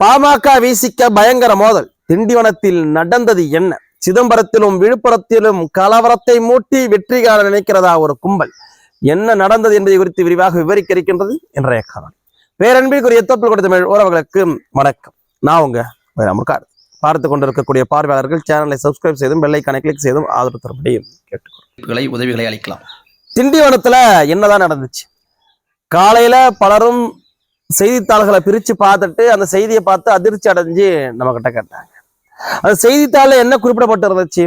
பாமக வீசிக்க பயங்கர மோதல். திண்டிவனத்தில் நடந்தது என்ன? சிதம்பரத்திலும் விழுப்புரத்திலும் கலவரத்தை மூட்டி வெற்றி காண நினைக்கிறதா ஒரு கும்பல்? என்ன நடந்தது என்பதை குறித்து விரிவாக விவரிக்க இருக்கின்றது இன்றைய காலம் பேரன்பிற்குரிய தொப்பில் கொடுத்த தமிழ் உறவுகளுக்கு வணக்கம். நான் உங்க முருகாடு பார்த்து கொண்டிருக்கக்கூடிய பார்வையாளர்கள் சேனலை சப்ஸ்கிரைப் செய்தும் பெல்லைக்கானை கிளிக் செய்தும் ஆதரவு தரும்படி வாய்ப்புகளை உதவிகளை அளிக்கலாம். திண்டிவனத்துல என்னதான் நடந்துச்சு? காலையில பலரும் செய்தித்தாள்களை பிரிச்சு பார்த்துட்டு அந்த செய்தியை பார்த்து அதிர்ச்சி அடைஞ்சு நம்ம கிட்ட கேட்டாங்க. அந்த செய்தித்தாளில் என்ன குறிப்பிடப்பட்டு இருந்துச்சு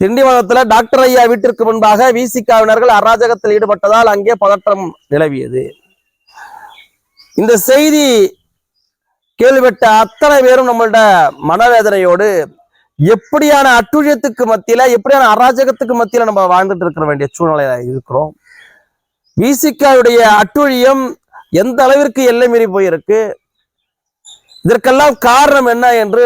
திண்டிவனத்துல டாக்டர் ஐயா வீட்டிற்கு முன்பாக விசிகாவினர்கள் அராஜகத்தில் ஈடுபட்டதால் அங்கே பதற்றம் நிலவியது. இந்த செய்தி கேள்விப்பட்ட அத்தனை பேரும் நம்மளோட மனவேதனையோடு எப்படியான அட்டுழியத்துக்கு மத்தியில எப்படியான அராஜகத்துக்கு மத்தியில நம்ம வாழ்ந்துட்டு இருக்க வேண்டிய சூழ்நிலையில இருக்கிறோம். விசிகாவுடைய அட்டுழியம் எந்த அளவிற்கு எல்லை மீறி போயிருக்கு? இதற்கெல்லாம் காரணம் என்ன என்று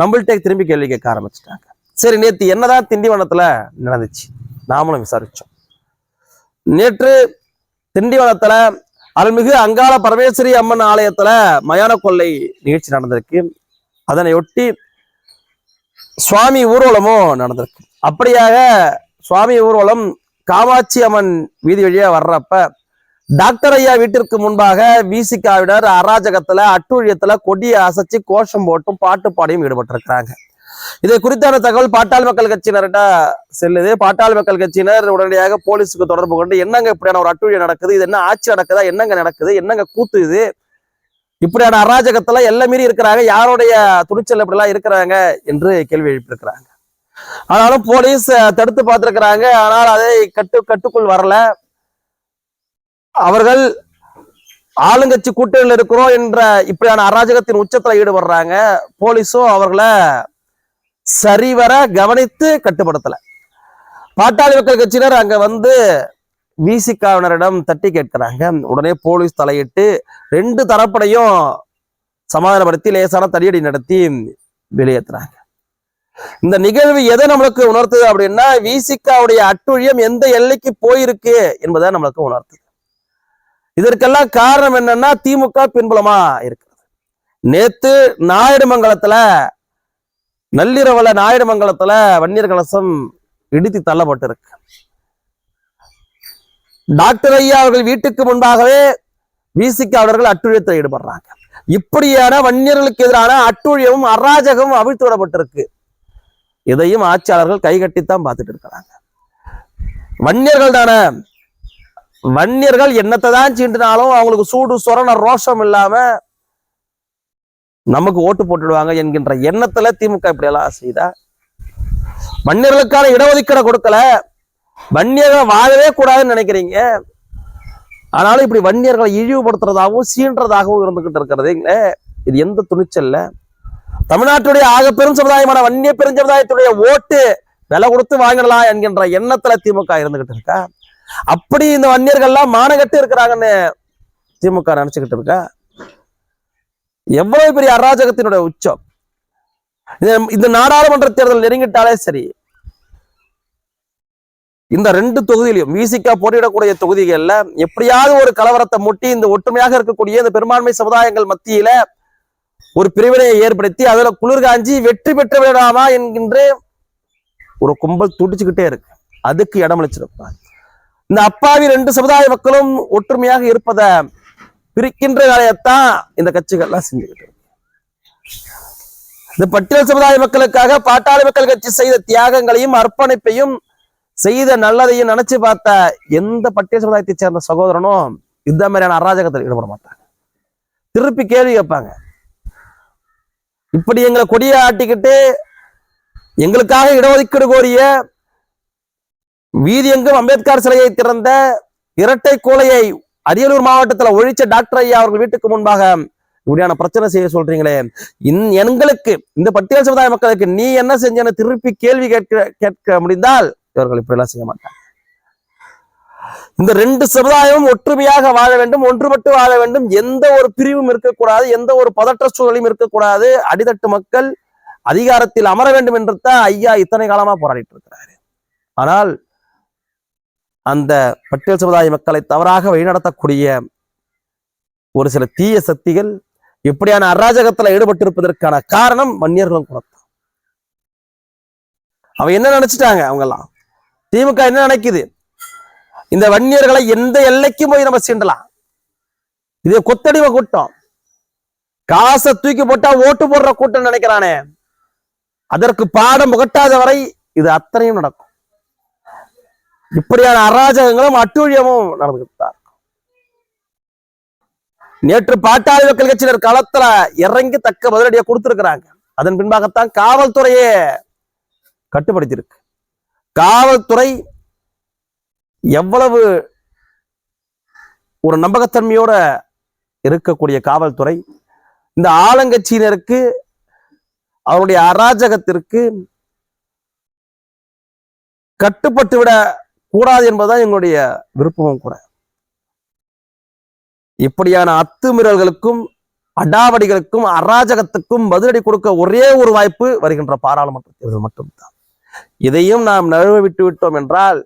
நம்மள்கிட்ட திரும்பி கேள்வி கேட்க ஆரம்பிச்சிட்டாங்க. சரி நேத்து என்னதான் திண்டிவனத்துல நடந்துச்சு? நாமளும் விசாரிச்சோம். நேற்று திண்டிவனத்துல அருள்மிகு அங்காள பரமேஸ்வரி அம்மன் ஆலயத்துல மயான கொள்ளை நிகழ்ச்சி நடந்திருக்கு. அதனையொட்டி சுவாமி ஊர்வலமும் நடந்திருக்கு. அப்படியாக சுவாமி ஊர்வலம் காமாட்சி அம்மன் வீதி வழியா வர்றப்ப டாக்டர் ஐயா வீட்டிற்கு முன்பாக விசிகாவினர் அராஜகத்துல அட்டுழியத்துல கொடியை அசைச்சு கோஷம் போட்டும் பாட்டு பாடியும் ஈடுபட்டிருக்கிறாங்க. இதை குறித்தான தகவல் பாட்டாள் மக்கள் கட்சியினர்கிட்ட செல்லுது. பாட்டாள் மக்கள் கட்சியினர் உடனடியாக போலீஸுக்கு தொடர்பு கொண்டு என்னங்க இப்படியான ஒரு அட்டுழியம் நடக்குது? இது என்ன ஆட்சி நடக்குதா? என்னங்க நடக்குது? என்னங்க கூத்து இது? இப்படியான அராஜகத்துல எல்லாம் மீறி இருக்கிறாங்க. யாருடைய துணிச்சல் இப்படிலாம் இருக்கிறாங்க என்று கேள்வி எழுப்பியிருக்கிறாங்க. ஆனாலும் போலீஸ் தடுத்து பார்த்திருக்கிறாங்க. ஆனால் அதை கட்டு கட்டுக்குள் வரல. அவர்கள் ஆளுங்கட்சி கூட்டணியில் இருக்கிறோம் என்ற இப்படியான அராஜகத்தின் உச்சத்துல ஈடுபடுறாங்க. போலீஸும் அவர்களை சரிவர கவனித்து கட்டுப்படுத்தல. பாட்டாளி மக்கள் கட்சியினர் அங்க வந்து விசிகாவினரிடம் தட்டி கேட்கிறாங்க. உடனே போலீஸ் தலையிட்டு ரெண்டு தரப்படையும் சமாதானப்படுத்தி லேசான தடியடி நடத்தி வெளியேற்றுறாங்க. இந்த நிகழ்வு எதை நம்மளுக்கு உணர்த்துது அப்படின்னா விசிகாவுடைய அட்டுழியம் எந்த எல்லைக்கு போயிருக்கு என்பதை நம்மளுக்கு உணர்த்துது. இதற்கெல்லாம் காரணம் என்னன்னா திமுக பின்புலமா இருக்கிறது. நேத்து நாயுடுமங்கலத்துல நள்ளிரவுல நாயுடுமங்கலத்துல வன்னியர் கலசம் இடித்து தள்ளப்பட்டிருக்கு. டாக்டர் ஐயா அவர்கள் வீட்டுக்கு முன்பாகவே விசிக்கு அவர்கள் அட்டுழியத்தில் ஈடுபடுறாங்க. இப்படியான வன்னியர்களுக்கு எதிரான அட்டுழியமும் அராஜகமும் அவிழ்த்து விடப்பட்டிருக்கு. இதையும் ஆட்சியாளர்கள் கைகட்டித்தான் பார்த்துட்டு இருக்கிறாங்க. வன்னியர்கள் தானே வன்னியர்கள் என்னத்தை தான் சீண்டினாலும் அவங்களுக்கு சூடு சொரண ரோஷம் இல்லாம நமக்கு ஓட்டு போட்டுடுவாங்க என்கின்ற எண்ணத்துல திமுக இப்படியெல்லாம் செய்தா வன்னியர்களுக்கான இடஒதுக்கீடை கொடுக்கல. வன்னியர்கள் வாழவே கூடாதுன்னு நினைக்கிறீங்க. ஆனாலும் இப்படி வன்னியர்களை இழிவுபடுத்துறதாகவும் சீன்றதாகவும் இருந்துகிட்டு இருக்கிறதுங்களே இது எந்த துணிச்சல்ல தமிழ்நாட்டுடைய ஆக பெரும் சமுதாயமான வன்னிய பெருஞ்சமுதாயத்துடைய ஓட்டு விலை கொடுத்து வாங்கிடலாம் என்கின்ற எண்ணத்துல திமுக இருந்துகிட்டு இருக்கா? அப்படி இந்த வன்னியர்கள்லாம் மானகட்டு இருக்கிறாங்கன்னு திமுக நினைச்சுக்கிட்டு இருக்கா? எவ்வளவு பெரிய அராஜகத்தினுடைய உச்சம். இந்த- நாடாளுமன்ற தேர்தல் நெருங்கிட்டாலே சரி. இந்த ரெண்டு தொகுதியிலையும் விசிகா போட்டியிடக்கூடிய தொகுதிகள்ல எப்படியாவது ஒரு கலவரத்தை முட்டி இந்த ஒற்றுமையாக இருக்கக்கூடிய இந்த பெரும்பான்மை சமுதாயங்கள் மத்தியில ஒரு பிரிவினையை ஏற்படுத்தி அதுல குளிர்காஞ்சி வெற்றி பெற்று விடலாமா என்கின்ற ஒரு கும்பல் துடிச்சுக்கிட்டே இருக்கு. அதுக்கு இடமளிச்சிருப்பாங்க இந்த அப்பாவி ரெண்டு சமுதாய மக்களும் ஒற்றுமையாக இருப்பதை பிரிக்கின்ற வேலையைத்தான் இந்த கட்சிகள்லாம் செஞ்சுக்கிட்டு இந்த பட்டியல் சமுதாய மக்களுக்காக பாட்டாளி மக்கள் கட்சி செய்த தியாகங்களையும் அர்ப்பணிப்பையும் செய்த நல்லதையும் நினைச்சு பார்த்த எந்த பட்டியல் சமுதாயத்தை சேர்ந்த சகோதரனும் இந்த மாதிரியான அராஜகத்தில் ஈடுபட மாட்டாங்க. திருப்பி கேள்வி கேட்பாங்க. இப்படி எங்களை கொடியை ஆட்டிக்கிட்டு எங்களுக்காக இடஒதுக்கீடு கோரிய வீதி எங்கும் அம்பேத்கர் சிலையை திறந்த இரட்டை கோலையை அரியலூர் மாவட்டத்துல ஒழிச்ச டாக்டர் ஐயா அவர்கள் வீட்டுக்கு முன்பாக இப்படியான பிரச்சனை செய்ய சொல்றீங்களே. இன் எங்களுக்கு இந்த பட்டியல் சமுதாய மக்களுக்கு நீ என்ன செஞ்சன திருப்பி கேள்வி கேட்க கேட்க முடிந்தால் இவர்கள் இப்படிலாம் செய்ய மாட்டாங்க. இந்த ரெண்டு சமுதாயமும் ஒற்றுமையாக வாழ வேண்டும் ஒன்றுபட்டு வாழ வேண்டும். எந்த ஒரு பிரிவும் இருக்கக்கூடாது எந்த ஒரு பதற்ற சூழலும் இருக்கக்கூடாது. அடித்தட்டு மக்கள் அதிகாரத்தில் அமர வேண்டும் என்று தான் ஐயா இத்தனை காலமா போராடிட்டு இருக்கிறாரு. ஆனால் அந்த பட்டியல் சமுதாய மக்களை தவறாக வழிநடத்தக்கூடிய ஒரு சில தீய சக்திகள் இப்படியான அராஜகத்துல ஈடுபட்டிருப்பதற்கான காரணம் வன்னியர்களும் குலத்தான் அவ என்ன நினைச்சிட்டாங்க? அவங்க எல்லாம் திமுக என்ன நினைக்குது? இந்த வன்னியர்களை எந்த எல்லைக்கும் போய் நம்ம சீண்டலாம். இது கொத்தடிமை கூட்டம். காசை தூக்கி போட்டா ஓட்டு போடுற கூட்டம் நினைக்கிறானே. அதற்கு பாடம் புகட்டாத வரை இது அத்தனையும் நடக்கும். இப்படியான அராஜகங்களும் அட்டூழியமும் நடந்துகிட்டு தான் இருக்கும். நேற்று பாட்டாளி மக்கள் கட்சியினர் களத்துல இறங்கி தக்க பதிலடியை கொடுத்திருக்கிறாங்க அதன் பின்பாகத்தான் காவல்துறையே கட்டுப்படுத்தியிருக்கு காவல்துறை எவ்வளவு ஒரு நம்பகத்தன்மையோட இருக்கக்கூடிய காவல்துறை இந்த ஆளுங்கட்சியினருக்கு அவருடைய அராஜகத்திற்கு கட்டுப்பட்டு விட கூடாது என்பதுதான் எங்களுடைய விருப்பமும் கூட. இப்படியான அத்துமீறல்களுக்கும் அடாவடிகளுக்கும் அராஜகத்துக்கும் பதிலடி கொடுக்க ஒரே ஒரு வாய்ப்பு வருகின்ற பாராளுமன்ற தேர்தல் மட்டும்தான். இதையும் நாம் நழுவ விட்டு விட்டோம் என்றால்